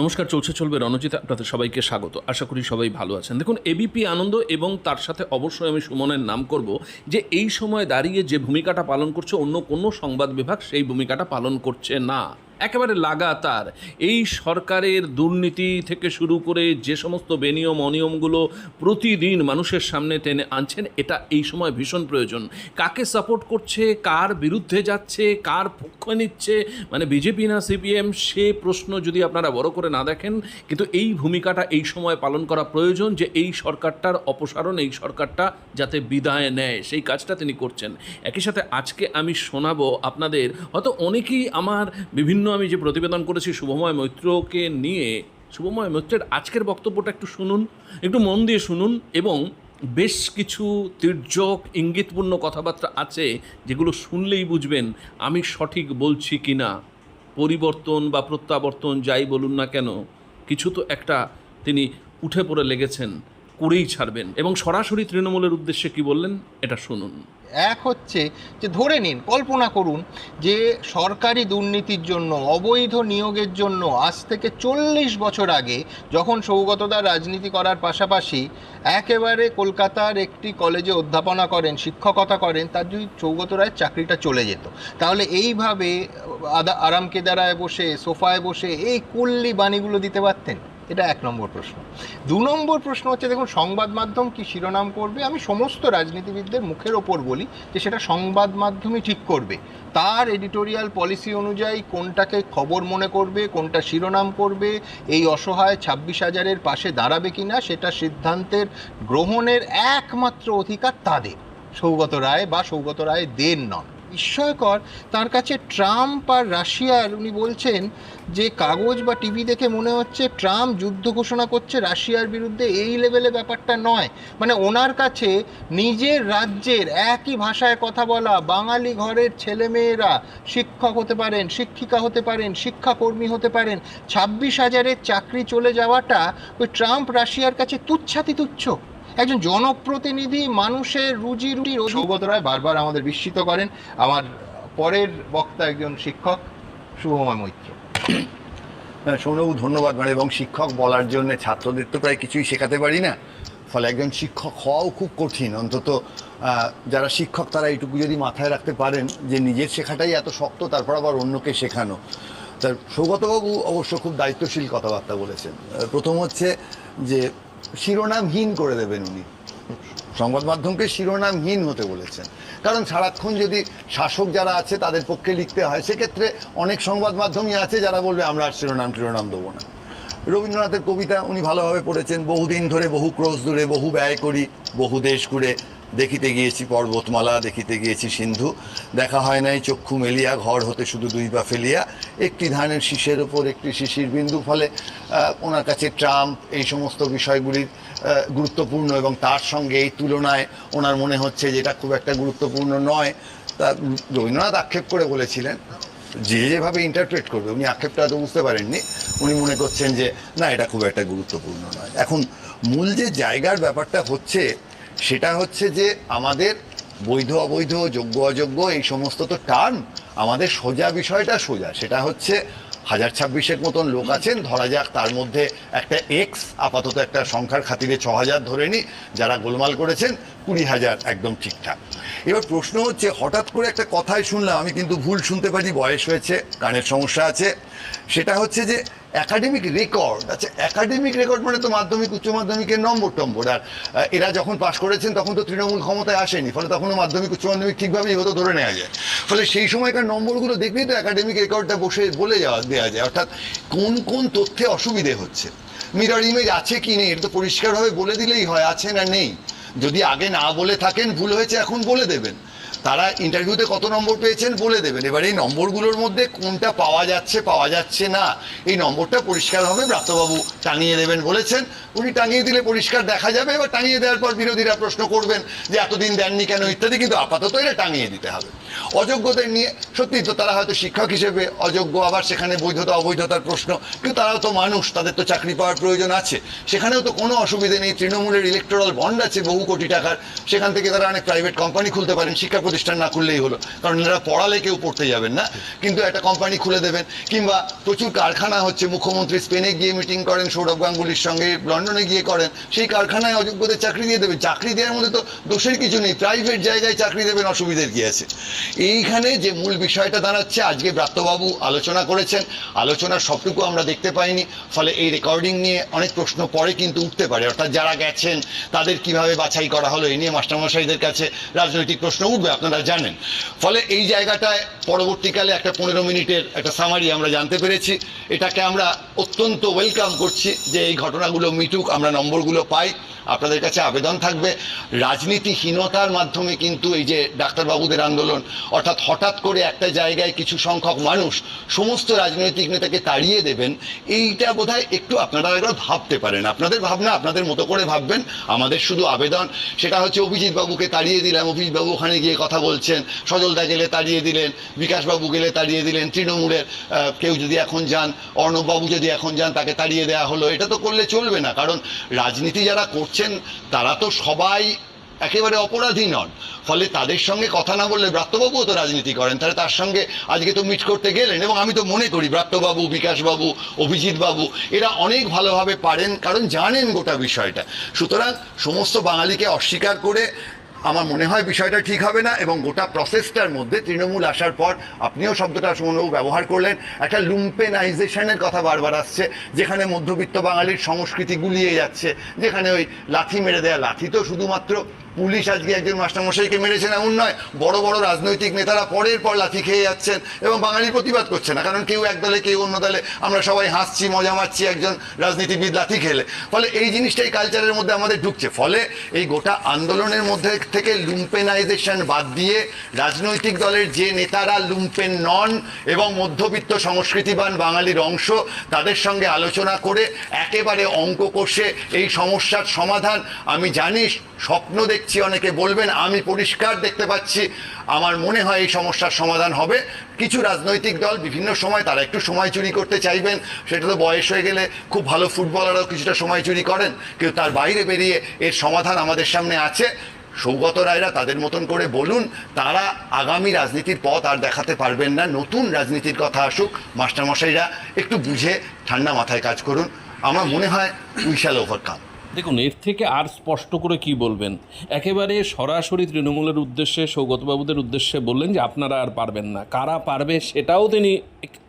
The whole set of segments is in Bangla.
নমস্কার, চলছে, চলবে রণজিৎ, আপনাদের সবাইকে স্বাগত। আশা করি সবাই ভালো আছেন। দেখুন এবিপি আনন্দ এবং তার সাথে অবশ্যই আমি সুমনের নাম করব যে এই সময় দাঁড়িয়ে যে ভূমিকাটা পালন করছে, অন্য কোনো সংবাদ বিভাগ সেই ভূমিকাটা পালন করছে না। একেবারে লাগাতার। এই সরকারের দুর্নীতি থেকে শুরু করে যে সমস্ত বেনিয়ম, অনিয়মগুলো প্রতিদিন মানুষের সামনে টেনে আনছেন, এটা এই সময় ভীষণ প্রয়োজন। কাকে সাপোর্ট করছে, কার বিরুদ্ধে যাচ্ছে, কার পক্ষ নিচ্ছে? মানে বিজেপি না সিপিএম সে প্রশ্ন যদি আপনারা বড় করে না দেখেন, কিন্তু এই ভূমিকাটা এই সময় পালন করা প্রয়োজন যে এই সরকারটার অপসারণ, এই সরকারটা যাতে বিদায় নেয়। সেই কাজটা তিনি করছেন। একই সাথে আজকে আমি শোনাবো আপনাদের, হয়তো অনেকেই আমার বিভিন্ন আমি যে প্রতিবেদন করেছি শুভময় মৈত্রকে নিয়ে, শুভময় মৈত্রের আজকের বক্তব্যটা একটু শুনুন, একটু মন দিয়ে শুনুন এবং বেশ কিছু তির্যক, ইঙ্গিতপূর্ণ কথাবার্তা আছে যেগুলো শুনলেই বুঝবেন আমি সঠিক বলছি কি না। পরিবর্তন বা প্রত্যাবর্তন যাই বলুন না কেন, কিছু তো একটা তিনি উঠে পড়ে লেগেছেন। করেই ছাড়বেন। এবং সরাসরি তৃণমূলের উদ্দেশ্যে কি বললেন, এটা শুনুন। এক হচ্ছে যে ধরে নিন, কল্পনা করুন যে সরকারি দুর্নীতির জন্য, অবৈধ নিয়োগের জন্য আজ থেকে চল্লিশ বছর আগে যখন সৌগতদা রাজনীতি করার পাশাপাশি একেবারে কলকাতার একটি কলেজে অধ্যাপনা করেন, শিক্ষকতা করেন, তার যদি সৌগত রায়ের চাকরিটা চলে যেত, তাহলে এইভাবে আদা আরাম কেদারায় বসে, সোফায় বসে এই কুল্লি বাণীগুলো দিতে পারতেন? এটা এক নম্বর প্রশ্ন। দু নম্বর প্রশ্ন হচ্ছে, দেখুন, সংবাদ মাধ্যম কি শিরোনাম করবে? আমি সমস্ত রাজনীতিবিদদের মুখের ওপর বলি যে, সেটা সংবাদ মাধ্যমই ঠিক করবে। তার এডিটোরিয়াল পলিসি অনুযায়ী কোনটাকে খবর মনে করবে, কোনটা শিরোনাম করবে, এই অসহায় ছাব্বিশ হাজারের পাশে দাঁড়াবে কিনা, সেটা সিদ্ধান্তের গ্রহণের একমাত্র অধিকার তাদের। সৌগত রায় বা সৌগত রায় দের নন। বিস্ময়কর, তার কাছে ট্রাম্প আর রাশিয়ার, উনি বলছেন যে কাগজ বা টিভি দেখে মনে হচ্ছে ট্রাম্প যুদ্ধ ঘোষণা করছে রাশিয়ার বিরুদ্ধে, এই লেভেলে ব্যাপারটা নয়। মানে ওনার কাছে নিজের রাজ্যের একই ভাষায় কথা বলা, বাঙালি ঘরের ছেলেমেয়েরা শিক্ষক হতে পারেন, শিক্ষিকা হতে পারেন, শিক্ষাকর্মী হতে পারেন, ছাব্বিশ হাজারের চাকরি চলে যাওয়াটা ওই ট্রাম্প রাশিয়ার কাছে তুচ্ছাতি তুচ্ছ একজন জনপ্রতিনিধি মানুষের রুজি রুটি সৌগত রায় বারবার আমাদের বিস্মিত করেন। আমার পরের বক্তা একজন শিক্ষক শুভময় মৈত্র। হ্যাঁ, সৌরভবাবু ধন্যবাদ মানে এবং শিক্ষক বলার জন্য ছাত্রদের তো প্রায় কিছুই শেখাতে পারি না। ফলে একজন শিক্ষক হওয়াও খুব কঠিন। অন্তত যারা শিক্ষক তারা এইটুকু যদি মাথায় রাখতে পারেন যে নিজের শেখাটাই এত শক্ত তারপর আবার অন্যকে শেখানো। তার সৌগতবাবু অবশ্য খুব দায়িত্বশীল কথাবার্তা বলেছেন। প্রথম হচ্ছে যে শিরোনামহীন করে দেবেন উনি। সংবাদ মাধ্যমকে শিরোনামহীন হতে বলেছেন। কারণ সারাক্ষণ যদি শাসক যারা আছে তাদের পক্ষে লিখতে হয়, সেক্ষেত্রে অনেক সংবাদ মাধ্যমই আছে যারা বলবে, আমরা আর শিরোনাম টিরোনাম দেবো না। রবীন্দ্রনাথের কবিতা উনি ভালোভাবে পড়েছেন। বহুদিন ধরে বহু ক্রোশ দূরে, বহু ব্যয় করি, বহু দেশ ঘুরে। দেখিতে গিয়েছি পর্বতমালা, দেখিতে গিয়েছি সিন্ধু। দেখা হয় নাই চক্ষু মেলিয়া, ঘর হতে শুধু দুই পা ফেলিয়া। একটি ধানের শীষের ওপর একটি শিশির বিন্দু ফলে ওনার কাছে ট্রাম্প এই সমস্ত বিষয়গুলির গুরুত্বপূর্ণ এবং তার সঙ্গে এই তুলনায় ওনার মনে হচ্ছে যেটা খুব একটা গুরুত্বপূর্ণ নয়। তা রবীন্দ্রনাথ আক্ষেপ করে বলেছিলেন যে যেভাবে ইন্টারপ্রেট করবে, উনি আক্ষেপটা হয়তো বুঝতে পারেননি। উনি মনে করছেন যে, না, এটা খুব একটা গুরুত্বপূর্ণ নয়। এখন মূল যে জায়গার ব্যাপারটা হচ্ছে, সেটা হচ্ছে যে আমাদের বৈধ, অবৈধ, যোগ্য, অযোগ্য, এই সমস্ত তো টার্ম, আমাদের সোজা বিষয়টা সোজা। সেটা হচ্ছে, হাজার ছাব্বিশের মতন লোক আছেন, ধরা যাক তার মধ্যে একটা এক্স আপাতত একটা সংখ্যার খাতিরে ছ হাজার ধরে নি, যারা গোলমাল করেছেন, কুড়ি হাজার একদম ঠিকঠাক। এবার প্রশ্ন হচ্ছে, হঠাৎ করে একটা কথাই শুনলাম, আমি কিন্তু ভুল শুনতে পারি বয়স হয়েছে কানের সমস্যা আছে। সেটা হচ্ছে যে একাডেমিক রেকর্ড আচ্ছা একাডেমিক রেকর্ড মানে তো মাধ্যমিক, উচ্চ মাধ্যমিকের নম্বর টম্বর, আর এরা যখন পাশ করেছেন তখন তো তৃণমূল ক্ষমতায় আসেনি, ফলে তখনও মাধ্যমিক, উচ্চ মাধ্যমিক ঠিকভাবেই হতো ধরে নেওয়া যায়। ফলে সেই সময়কার নম্বরগুলো দেখলেই তো একাডেমিক রেকর্ডটা বসে, বলে যাওয়া, দেওয়া যায়। অর্থাৎ কোন কোন তথ্যে অসুবিধে হচ্ছে? মিরর ইমেজ আছে কি নেই? এটা তো পরিষ্কারভাবে বলে দিলেই হয় আছে না নেই। যদি আগে না বলে থাকেন ভুল হয়েছে এখন বলে দেবেন। তারা ইন্টারভিউতে কত নম্বর পেয়েছেন বলে দেবেন। এবার এই নম্বরগুলোর মধ্যে কোনটা পাওয়া যাচ্ছে পাওয়া যাচ্ছে না, এই নম্বরটা পরিষ্কারভাবে ব্রাত্যবাবু টাঙিয়ে দেবেন বলেছেন। উনি টাঙিয়ে দিলে পরিষ্কার দেখা যাবে, এবার টাঙিয়ে দেওয়ার পর বিরোধীরা প্রশ্ন করবেন যে, এতদিন দেননি কেন? ইত্যাদি, কিন্তু আপাতত এটা টাঙিয়ে দিতে হবে। অযোগ্যদের নিয়ে, সত্যি তো তারা হয়তো শিক্ষক হিসেবে অযোগ্য, আবার সেখানে বৈধতা, অবৈধতার প্রশ্ন। কিন্তু তারাও তো মানুষ, তাদের তো চাকরি পাওয়ার প্রয়োজন আছে। সেখানেও তো কোনো অসুবিধে নেই। তৃণমূলের ইলেকট্রাল বন্ড আছে বহু কোটি টাকার। সেখান থেকে তারা অনেক প্রাইভেট কোম্পানি খুলতে পারেন, শিক্ষা প্রতিষ্ঠান না খুললেই হলো। কারণ এরা পড়ালে কেউ পড়তে যাবেন না। কিন্তু একটা কোম্পানি খুলে দেবেন। কিংবা প্রচুর কারখানা হচ্ছে। মুখ্যমন্ত্রী স্পেনে গিয়ে মিটিং করেন, সৌরভ গাঙ্গুলির সঙ্গে লন্ডনে গিয়ে করেন। সেই কারখানায় অযোগ্যদের চাকরি দিয়ে দেবেন চাকরি দেওয়ার মধ্যে তো দোষের কিছু নেই। প্রাইভেট জায়গায় চাকরি দেবেন, অসুবিধের কি আছে? এইখানে যে মূল বিষয়টা দাঁড়াচ্ছে, আজকে ব্রাত্যবাবু আলোচনা করেছেন। আলোচনার সবটুকু আমরা দেখতে পাইনি। ফলে এই রেকর্ডিং নিয়ে অনেক প্রশ্ন পরে কিন্তু উঠতে পারে। অর্থাৎ যারা গেছেন, তাদের কীভাবে বাছাই করা হলো এই নিয়ে মাস্টারমশাইদের কাছে রাজনৈতিক প্রশ্ন উঠবে। আপনারা জানেন। ফলে এই জায়গাটায় পরবর্তীকালে একটা পনেরো মিনিটের একটা সামারি আমরা জানতে পেরেছি। এটাকে আমরা অত্যন্ত ওয়েলকাম করছি যে এই ঘটনাগুলো মিটুক, আমরা নম্বরগুলো পাই। আপনাদের কাছে আবেদন থাকবে। রাজনীতিহীনতার মাধ্যমে কিন্তু এই যে ডাক্তারবাবুদের আন্দোলন, অর্থাৎ হঠাৎ করে একটা জায়গায় কিছু সংখ্যক মানুষ সমস্ত রাজনৈতিক নেতাকে তাড়িয়ে দেবেন, এইটা বোধহয় একটু আপনারা একবার ভাবতে পারেন। আপনাদের ভাবনা, আপনাদের মতো করে ভাববেন। আমাদের শুধু আবেদন। সেটা হচ্ছে অভিজিৎ বাবুকে তাড়িয়ে দিলাম। অভিজিৎ বাবু ওখানে গিয়ে কথা বলছেন, সজলদা গেলে তাড়িয়ে দিলেন, বিকাশবাবু গেলে তাড়িয়ে দিলেন, তৃণমূলের কেউ যদি এখন যান, অর্ণববাবু যদি এখন যান, তাকে তাড়িয়ে দেওয়া হলো। এটা তো করলে চলবে না, কারণ রাজনীতি যারা করছেন, তারা তো সবাই একেবারে অপরাধী নন। ফলে তাদের সঙ্গে কথা না বললে ব্রাত্যবাবুও তো রাজনীতি করেন। তাহলে তার সঙ্গে আজকে তো মিট করতে গেলেন, এবং আমি তো মনে করি ব্রাত্যবাবু, বিকাশবাবু, অভিজিৎবাবু, এরা অনেক ভালোভাবে পারেন, কারণ জানেন গোটা বিষয়টা। সুতরাং সমস্ত বাঙালিকে অস্বীকার করে আমার মনে হয় বিষয়টা ঠিক হবে না এবং গোটা প্রসেসটার মধ্যে তৃণমূল আসার পর আপনিও শব্দটা সুমনবাবু ব্যবহার করলেন। একটা লুম্পেনাইজেশনের কথা বারবার আসছে, যেখানে মধ্যবিত্ত বাঙালির সংস্কৃতি গুলিয়ে যাচ্ছে, যেখানে ওই লাথি মেরে দেয়া, লাথি তো শুধুমাত্র পুলিশ আজকে একজন মাস্টারমশাইকে মেরেছেন, এমন নয়। বড় বড় রাজনৈতিক নেতারা পরের পর লাথি খেয়ে যাচ্ছেন এবং বাঙালির প্রতিবাদ করছে না, কারণ কেউ এক দলে, কেউ অন্য দলে। আমরা সবাই হাসছি, মজা মারছি, একজন রাজনীতিবিদ লাথি খেলে। ফলে এই জিনিসটাই কালচারের মধ্যে আমাদের ঢুকছে। ফলে এই গোটা আন্দোলনের মধ্যে থেকে লুম্পেনাইজেশন বাদ দিয়ে রাজনৈতিক দলের যে নেতারা লুম্পেন নন এবং মধ্যবিত্ত সংস্কৃতিবান বাঙালির অংশ, তাদের সঙ্গে আলোচনা করে একেবারে অঙ্ক কষে এই সমস্যার সমাধান, আমি জানি, স্বপ্ন দেখছি, অনেকে বলবেন, আমি পরিষ্কার দেখতে পাচ্ছি। আমার মনে হয় এই সমস্যার সমাধান হবে। কিছু রাজনৈতিক দল বিভিন্ন সময় তারা একটু সময় চুরি করতে চাইবেন। সেটা তো বয়স হয়ে গেলে খুব ভালো ফুটবলাররাও কিছুটা সময় চুরি করেন। কিন্তু তার বাইরে বেরিয়ে এর সমাধান আমাদের সামনে আছে। সৌগত রায়রা তাদের মতন করে বলুন, তারা আগামী রাজনীতির পথ আর দেখাতে পারবেন না। নতুন রাজনীতির কথা আসুক, মাস্টারমশাইরা একটু বুঝে ঠান্ডা মাথায় কাজ করুন। আমার মনে হয় উই শ্যাল ওভারকাম। দেখুন, এর থেকে আর স্পষ্ট করে কি বলবেন? একেবারে সরাসরি তৃণমূলের উদ্দেশ্যে, সৌগতবাবুদের উদ্দেশ্যে বললেন যে আপনারা আর পারবেন না। কারা পারবে সেটাও তিনি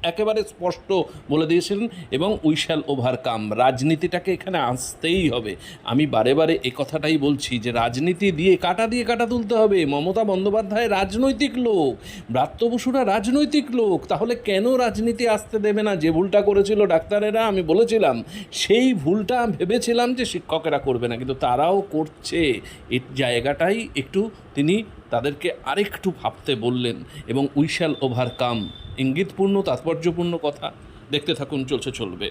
একেবারে স্পষ্ট বলে দিয়েছিলেন এবং উই শ্যাল ওভারকাম। রাজনীতিটাকে এখানে আসতেই হবে। আমি বারে বারে এ কথাটাই বলছি যে রাজনীতি দিয়ে কাটা দিয়ে কাটা তুলতে হবে। মমতা বন্দ্যোপাধ্যায় রাজনৈতিক লোক, ব্রাত্য বসুরা রাজনৈতিক লোক। তাহলে কেন রাজনীতি আসতে দেবে না? যে ভুলটা করেছিল ডাক্তারেরা, আমি বলেছিলাম, সেই ভুলটা ভেবেছিলাম যে শিক্ষকেরা করবে না। কিন্তু তারাও করছে। এই জায়গাটাই একটু তিনি তাদেরকে আরেকটু ভাবতে বললেন এবং উইশাল ওভারকাম। ইঙ্গিতপূর্ণ তাৎপর্যপূর্ণ কথা। দেখতে থাকুন চলছে চলবে।